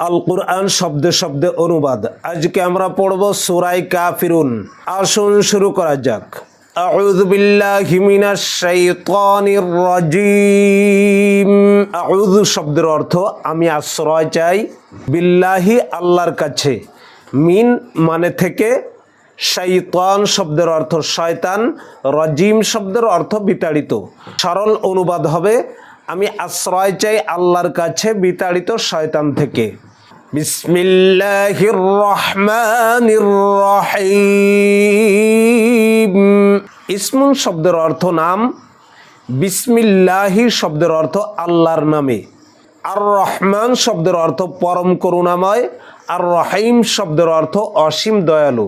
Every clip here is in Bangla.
আল কুরআন শব্দে শব্দে অনুবাদ আজকে আমরা পড়ব সুরাই কাফিরুন আসুন শুরু করা যাক أعوذ بالله من الشيطان الرجيم أعوذ শব্দের অর্থ আমি আশ্রয় চাই বিল্লাহি আল্লাহর কাছে মিন মানে থেকে শৈতান শব্দের অর্থ শয়তান রজিম শব্দের অর্থ বিতাড়িত সরল অনুবাদ হবে আমি আশ্রয় চাই আল্লাহর কাছে বিতাড়িত শয়তান থেকে বিসমিল্লাহির রহমানির রহিম। ইসমুন শব্দের অর্থ নাম, বিসমিল্লাহি শব্দের অর্থ আল্লাহর নামে। আর রহমান শব্দের অর্থ পরম করুণাময় আর রহিম শব্দের অর্থ অসীম দয়ালু।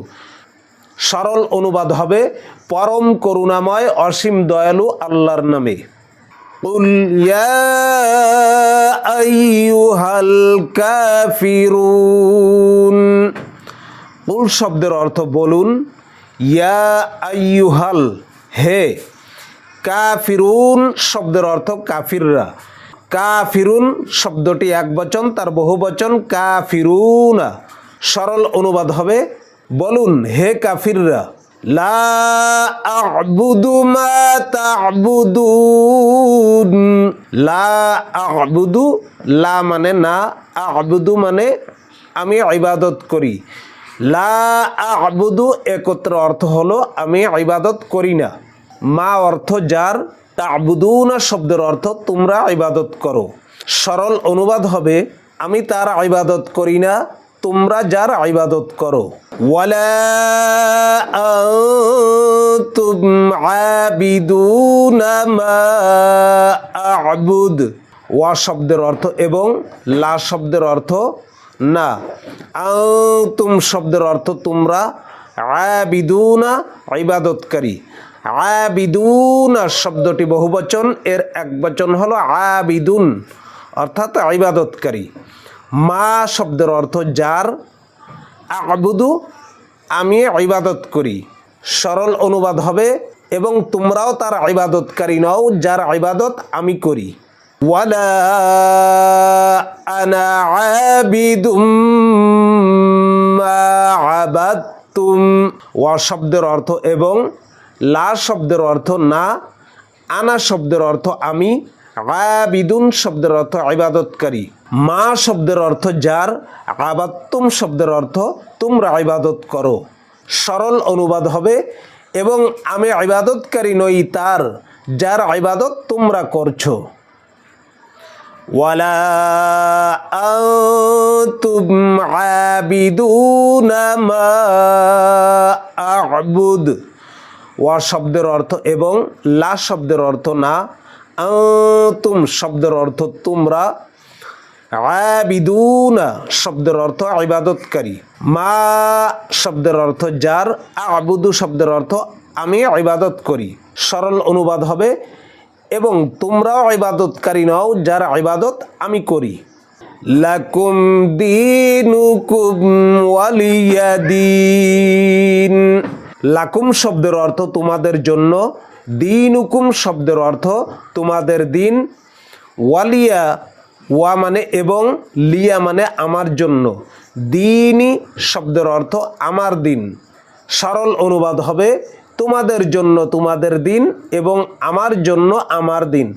সরল অনুবাদ হবে, পরম করুণাময়, অসীম দয়ালু আল্লাহর নামে। قل يا أيها الكافرون কুল শব্দের অর্থ বলুন ইয়া আইয়ুহাল হে কাফিরুন শব্দের অর্থ কাফিররা কাফিরুন শব্দটি এক বচন তার বহু বচন কাফিরুনা সরল অনুবাদ হবে বলুন হে কাফিররা লা আ'বুদু মা তা'বুদুন লা আ'বুদু, লা মানে না, আ'বুদু মানে আমি ইবাদত করি। লা আ'বুদু একত্র অর্থ হলো আমি ইবাদত করি না। মা অর্থ যার, তা'বুদুনা শব্দের অর্থ তোমরা ইবাদত করো। সরল অনুবাদ হবে, আমি তার ইবাদত করি না তোমরা যার ইবাদত করো। ওয়ালা মা আ'বুদ। ওয়া শব্দের অর্থ এবং লা শব্দের অর্থ না। আনতুম শব্দের অর্থ তোমরা আবিদুনা ইবাদতকারী। আবিদুনা শব্দটি বহুবচন, এর এক বচন হলো আবিদুন, অর্থাৎ ইবাদতকারী। মা শব্দের অর্থ যার, আবুদু, আমি ইবাদত করি। সরল অনুবাদ হবে, এবং তোমরাও তার ইবাদতকারী নও, যার ইবাদত আমি করি। ওয়ালা আনা ওয়া শব্দের অর্থ এবং লা শব্দের অর্থ না, আনা শব্দের অর্থ আমি আবিদুন শব্দের অর্থ ইবাদতকারী। মা শব্দের অর্থ যার আবাত্তুম শব্দের অর্থ তোমরা ইবাদত করো। সরল অনুবাদ হবে, এবং আমি ইবাদতকারী নই তার, যার ইবাদত তোমরা করছ। ওয়ালা আনতুম মা আ'বুদ। ওয়া শব্দের অর্থ এবং লা শব্দের অর্থ না আনতুম শব্দের অর্থ তোমরা শব্দের অর্থ ইবাদতকারী। মা শব্দের অর্থ যার, আবুদু শব্দের অর্থ আমি ইবাদত করি। সরল অনুবাদ হবে, এবং তোমরাও ইবাদতকারী নও, যার ইবাদত আমি করি। লাকুম লাকুম শব্দের অর্থ তোমাদের জন্য দিনুকুম শব্দের অর্থ তোমাদের দিন, ওয়ালিয়া, ওয়া মানে এবং লিয়া মানে আমার জন্য। দিনই শব্দের অর্থ আমার দিন। সরল অনুবাদ হবে তোমাদের জন্য তোমাদের দিন এবং আমার জন্য আমার দিন।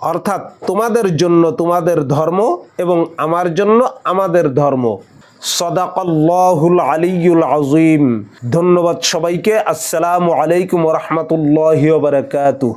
অর্থাৎ তোমাদের জন্য তোমাদের ধর্ম এবং আমার জন্য আমাদের ধর্ম। সদাকল্লাহুল আলিউল আজিম ধন্যবাদ সবাইকে। আসসালামু আলাইকুম রহমতুল্লাহ বারকাতুহ।